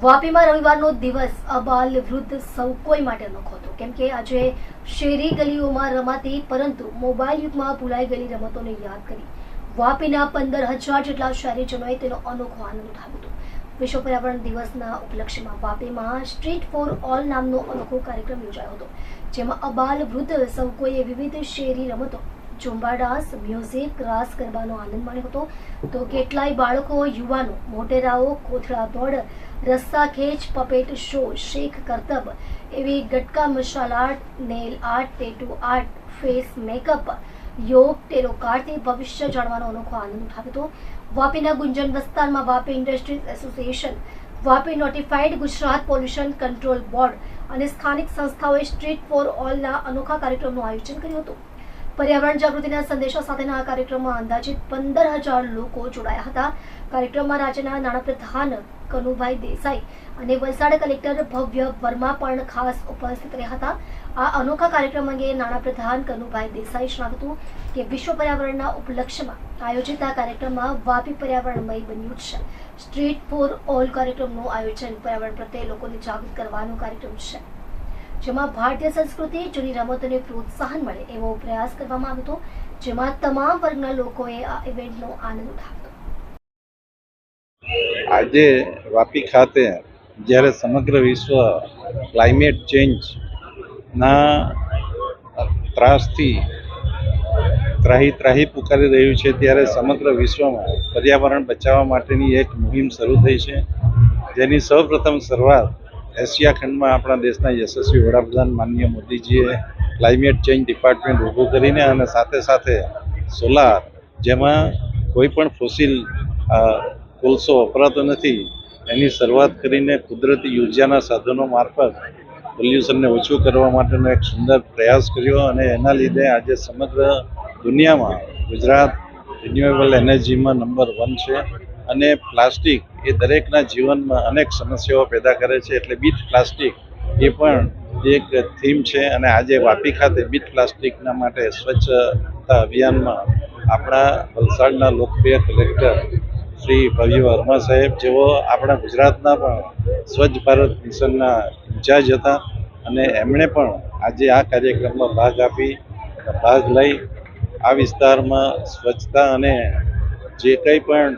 વાપીમાં રવિવારનો દિવસ. અબાલ વૃદ્ધ સૌ કોઈ માટે અનોખો હતો. કેમ કે આજે શેરી ગલીઓમાં રમાતી, પરંતુ મોબાઈલ યુગમાં ભૂલાઈ ગયેલી રમતોને યાદ કરી વાપીના પંદર હજાર જેટલા શહેરીજનોએ તેનો અનોખો આનંદ ઉઠાવ્યો હતો. વિશ્વ પર્યાવરણ દિવસના ઉપલક્ષ્યમાં વાપીમાં સ્ટ્રીટ ફોર ઓલ નામનો અનોખો કાર્યક્રમ યોજાયો હતો, જેમાં અબાલ વૃદ્ધ સૌ કોઈએ વિવિધ શેરી રમતો ઝુંબા ડાન્સ મ્યુઝિક રાસ ગરબાનો આનંદ માણ્યો હતો. તો કેટલાય બાળકો, યુવાનો, મોટેરાઓ કોથળા દોડ રસ્સા ખેંચ પપેટ શો, શેખ કરતબ એવી ગટકા મશાલ art, nail art, tattoo art, face makeup, yoga, tarot કાર્ડથી ભવિષ્ય જાણવાનો અનોખો આનંદ ઉઠાવ્યો હતો. વાપીના ગુંજન વિસ્તારમાં Vapi industries association, Vapi notified Gujarat pollution control board અને સ્થાનિક સંસ્થાઓએ સ્ટ્રીટ ફોર ઓલના અનોખા કાર્યક્રમનું આયોજન કર્યું હતું. પર્યાવરણ જાગૃતિના સંદેશા સાથેના આ કાર્યક્રમમાં અંદાજિત પંદર હજાર લોકો જોડાયા હતા. કાર્યક્રમમાં રાજ્યના નાણાપ્રધાન કનુભાઈ દેસાઈ અને વલસાડ કલેક્ટર ભવ્ય વર્મા પણ ખાસ ઉપસ્થિત રહ્યા હતા. આ અનોખા કાર્યક્રમ અંગે નાણાપ્રધાન કનુભાઈ દેસાઈ જણાવ્યું કે વિશ્વ પર્યાવરણના ઉપલક્ષ્યમાં આયોજિત આ કાર્યક્રમમાં વાપી પર્યાવરણમય બન્યું છે. સ્ટ્રીટ ફોર ઓલ કાર્યક્રમનું આયોજન પર્યાવરણ પ્રત્યે લોકોને જાગૃત કરવાનો કાર્યક્રમ છે. જેમાં ભારતીય સંસ્કૃતિ, જૂની રમતોને પ્રોત્સાહન મળે એવો પ્રયાસ કરવામાં આવ્યો હતો, જેમાં તમામ વર્ગના લોકોએ આ ઇવેન્ટનો આનંદ ઉઠાવ્યો આજે વાપી ખાતે જ્યારે સમગ્ર વિશ્વ ક્લાઇમેટ ચેન્જના ત્રાસથી ત્રાહી ત્રાહી પુકારી રહ્યું છે, ત્યારે સમગ્ર વિશ્વમાં પર્યાવરણ બચાવવા માટેની એક મુહિમ શરૂ થઈ છે. જેની સૌપ્રથમ શરૂઆત એશિયા ખંડમાં આપણા દેશના યશસ્વી વડાપ્રધાન માનનીય મોદીજીએ ક્લાઇમેટ ચેન્જ ડિપાર્ટમેન્ટ ઊભું કરીને અને સાથે સાથે સોલાર જેમાં કોઈ પણ ફોસિલ કોલસો વપરાતો નથી, એની શરૂઆત કરીને કુદરતી ઉર્જાના સાધનો મારફત પોલ્યુશનને ઓછું કરવા માટેનો એક સુંદર પ્રયાસ કર્યો અને એના લીધે આજે સમગ્ર દુનિયામાં ગુજરાત રિન્યુએબલ એનર્જીમાં નંબર વન છે અને પ્લાસ્ટિક એ દરેકના જીવનમાં અનેક સમસ્યાઓ પેદા કરે છે. એટલે બીટ પ્લાસ્ટિક એ પણ એક થીમ છે અને આજે વાપી ખાતે બીટ પ્લાસ્ટિકના માટે સ્વચ્છતા અભિયાનમાં આપણા વલસાડના લોકપ્રિય કલેક્ટર શ્રી ભવ્ય વર્મા સાહેબ, જેઓ આપણા ગુજરાતના પણ સ્વચ્છ ભારત મિશનના ઇન્ચાર્જ હતા અને એમણે પણ આજે આ કાર્યક્રમમાં ભાગ આપી, ભાગ લઈ આ વિસ્તારમાં સ્વચ્છતા અને જે કંઈ પણ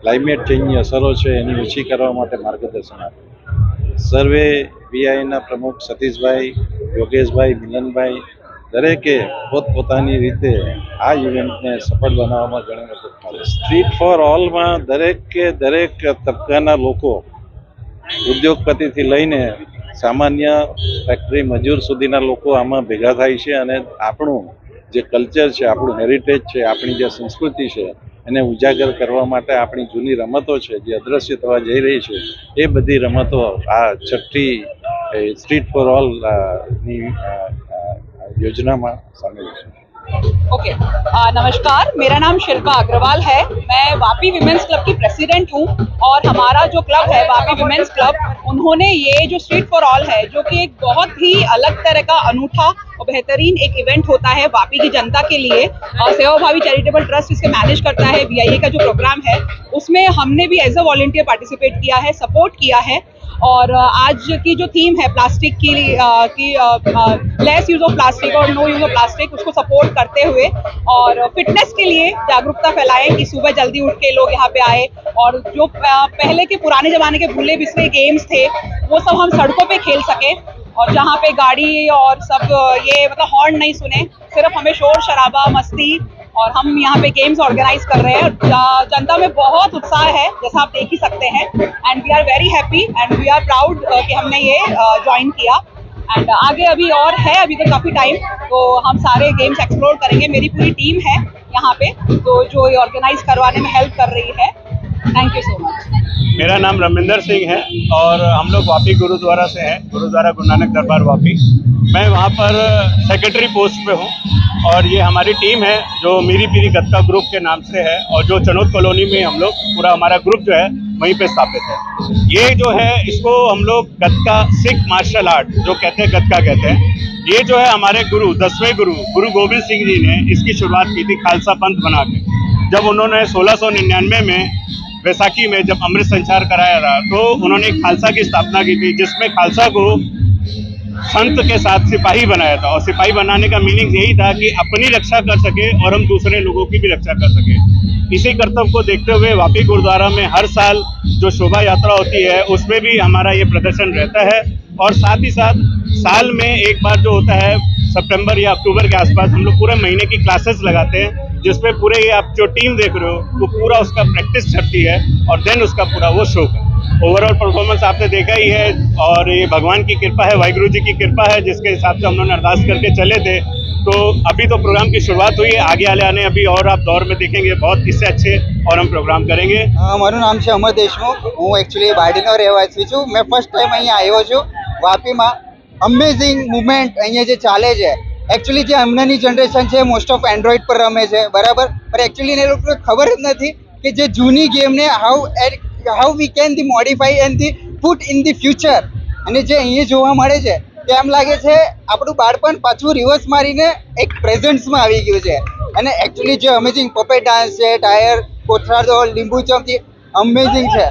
ક્લાઇમેટ ચેન્જની અસરો છે એની ઓછી કરવા માટે માર્ગદર્શન આપ્યું સર્વે વીઆઈના પ્રમુખ સતીશભાઈ, યોગેશભાઈ, મિલનભાઈ, દરેકે પોતપોતાની રીતે આ ઇવેન્ટને સફળ બનાવવામાં ઘણી મદદ કરી. સ્ટ્રીટ ફોર ઓલમાં દરેક દરેક તબક્કાના લોકો ઉદ્યોગપતિથી લઈને સામાન્ય ફેક્ટરી મજૂર સુધીના લોકો આમાં ભેગા થાય છે અને આપણું જે કલ્ચર છે, આપણું હેરિટેજ છે, આપણી જે સંસ્કૃતિ છે એને ઉજાગર કરવા માટે આપણી જૂની રમતો છે, જે અદ્રશ્ય થવા જઈ રહી છે, એ બધી રમતો આ છઠ્ઠી સ્ટ્રીટ ફોર ઓલની યોજનામાં સામેલ છે. ओके आ, नमस्कार मेरा नाम शिल्पा अग्रवाल है। मैं वापी विमेंस क्लब की प्रेसिडेंट हूँ और हमारा जो क्लब है वापी विमेंस क्लब उन्होंने ये जो स्ट्रीट फॉर ऑल है जो कि एक बहुत ही अलग तरह का अनूठा और बेहतरीन एक इवेंट होता है वापी की जनता के लिए और सेवा भावी चैरिटेबल ट्रस्ट इसके मैनेज करता है वी का जो प्रोग्राम है उसमें हमने भी एज अ वॉल्टियर पार्टिसिपेट किया है सपोर्ट किया है। और आज की जो थीम है प्लास्टिक की की लेस यूज़ ऑफ़ प्लास्टिक और नो यूज़ ऑफ़ प्लास्टिक उसको सपोर्ट करते हुए और फिटनेस के लिए जागरूकता फैलाएँ कि सुबह जल्दी उठ के लोग यहाँ पे आए और जो पहले के पुराने जमाने के भूले बिसरे गेम्स थे, वो सब हम सड़कों पे खेल सके और जहाँ पे गाड़ी और सब ये मतलब हॉर्न नहीं सुने, सिर्फ़ हमें शोर शराबा मस्ती और हम यहाँ पे गेम्स ऑर्गेनाइज कर रहे हैं जनता में बहुत उत्साह है, जैसा आप देख ही सकते हैं। And we are very happy and we are proud कि हमने ये ज्वाइन किया। एंड आगे अभी और है, अभी तो काफ़ी टाइम तो हम सारे गेम्स एक्सप्लोर करेंगे। मेरी पूरी टीम है यहाँ पे तो जो ये ऑर्गेनाइज करवाने में हेल्प कर रही है। थैंक यू सो मच मेरा नाम रमिंदर सिंह है और हम लोग वापी गुरुद्वारा से हैं। गुरुद्वारा गुरु नानक दरबार वापी। मैं वहाँ पर सेक्रेटरी पोस्ट पे हूँ और ये हमारी टीम है जो मीरी पीरी गत्ता ग्रुप के नाम से है और जो चनौद कॉलोनी में हम लोग, पूरा हमारा ग्रुप जो है, वहीं पे स्थापित है। ये जो है, इसको हम लोग गत्का सिख मार्शल आर्ट जो कहते हैं गत्का कहते हैं, ये जो है हमारे गुरु, दसवें गुरु गुरु गोविंद सिंह जी ने इसकी शुरुआत की थी खालसा पंथ बना के। जब उन्होंने 1699 में वैसाखी में जब अमृत संचार कराया था तो उन्होंने खालसा की स्थापना की थी, जिसमें खालसा को संत के साथ सिपाही बनाया था और सिपाही बनाने का मीनिंग यही था कि अपनी रक्षा कर सके और हम दूसरे लोगों की भी रक्षा कर सके। इसी कर्तव्य को देखते हुए वापी गुरुद्वारा में हर साल जो शोभा यात्रा होती है, उसमें भी हमारा ये प्रदर्शन रहता है और साथ ही साथ साल में एक बार जो होता है, सितंबर या अक्टूबर के आसपास हम लोग पूरे महीने की क्लासेस लगाते हैं, जिसमें पूरे ये आप जो टीम देख रहे हो, वो पूरा उसका प्रैक्टिस चलती है और देन उसका पूरा वो शो ओवरऑल परफॉर्मेंस आपने देखा ही है और ये भगवान की कृपा है वाहिगुरु जी की कृपा है जिसके हिसाब से हम लोग ने अरदास करके चले थे तो अभी तो प्रोग्राम की शुरुआत हुई है आगे आने आने अभी और आप दौर में देखेंगे बहुत इससे अच्छे और हम प्रोग्राम करेंगे અ, મારું નામ છે અમર દેશમુખ હું એકચ્યુઅલી વાડીનો રહેવાસી છું મેં ફર્સ્ટ ટાઈમ અહીંયા આવ્યો છું વાપીમાં અમેઝિંગ મુમેન્ટ અહીંયા જે ચાલે છે એકચ્યુઅલી જે હમણાંની જનરેશન છે મોસ્ટ ઓફ એન્ડ્રોઈડ પર રમે છે બરાબર પણ એકચ્યુઅલી એ લોકોને ખબર જ નથી કે જે જૂની ગેમને how how we can the modify and the put in the future અને જે અહીંયા જોવા મળે છે, તે એમ લાગે છે આપણું બાળપણ પાછું રિવર્સ મારીને એક પ્રેઝન્ટ્સમાં આવી ગયું છે. અને એકચ્યુઅલી જે અમેઝિંગ પપેટ ડાન્સ છે ટાયર કોથળા દોડ લીંબુ ચમચી અમેઝિંગ છે.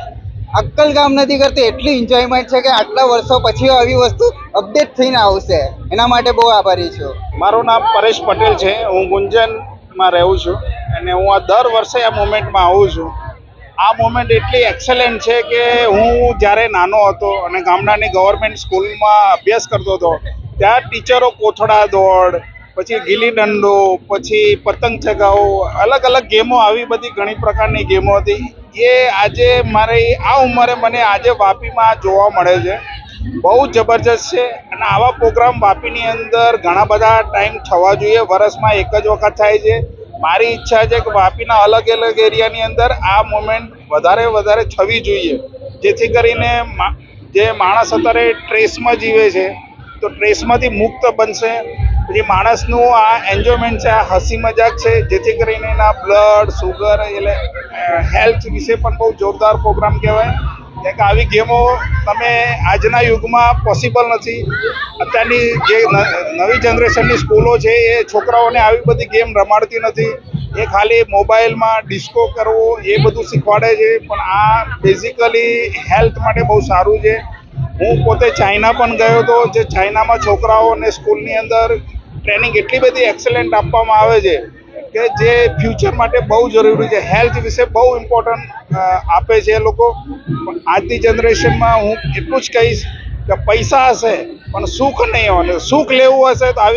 અક્કલ કામ નથી કરતી એટલી એન્જોયમેન્ટ છે કે આટલા વર્ષો પછી આવી વસ્તુ અપડેટ થઈને આવશે. એના માટે બહુ આભારી છું. મારું નામ પરેશ પટેલ છે. હું ગુંજનમાં રહું છું અને હું આ દર વર્ષે આ મુમેન્ટમાં આવું છું. આ મોમેન્ટ એટલી એક્સેલન્ટ છે કે હું જ્યારે નાનો હતો અને ગામડાની ગવર્મેન્ટ સ્કૂલમાં અભ્યાસ કરતો હતો, ત્યાં ટીચરો કોથળા દોડ, પછી ગીલી દંડો, પછી પતંગ ચગાવો, અલગ અલગ ગેમો, આવી બધી ઘણી પ્રકારની ગેમો હતી. એ આજે મારી, આ ઉંમરે મને આજે વાપીમાં જોવા મળે છે. બહુ જબરજસ્ત છે અને આવા પ્રોગ્રામ વાપીની અંદર ઘણા બધા ટાઈમ થવા જોઈએ. વર્ષમાં એક જ વખત થાય છે. મારી ઈચ્છા છે કે વાપીના અલગ અલગ એરિયાની અંદર આ મોમેન્ટ વધારે વધારે થવી જોઈએ. જેથી કરીને જે માણસ અત્યારે ટ્રેસમાં જીવે છે, તો ટ્રેસમાંથી મુક્ત બનશે. પછી માણસનું આ એન્જોયમેન્ટ છે, આ હસી મજાક છે, જેથી કરીને એના બ્લડ સુગર એટલે હેલ્થ વિશે પણ બહુ જોરદાર પ્રોગ્રામ કહેવાય. કેમ કે આવી ગેમો તમે આજના યુગમાં પોસિબલ નથી. અત્યારની જે નવી જનરેશનની સ્કૂલો છે, એ છોકરાઓને આવી બધી ગેમ રમાડતી નથી. એ ખાલી મોબાઈલમાં ડિસ્કો કરવો, એ બધું શીખવાડે છે, પણ આ બેઝિકલી હેલ્થ માટે બહુ સારું છે. હું પોતે ચાઇના પણ ગયો હતો જે ચાઇનામાં છોકરાઓને સ્કૂલની અંદર ટ્રેનિંગ એટલી બધી એક્સેલન્ટ આપવામાં આવે છે કે જે ફ્યુચર માટે બહુ જરૂરી છે. હેલ્થ વિશે બહુ ઇમ્પોર્ટન્ટ આપે છે એ લોકો. પણ આજની જનરેશનમાં હું એટલું જ કહીશ કે પૈસા હશે, પણ સુખ નહીં હોય સુખ લેવું હશે તો આવી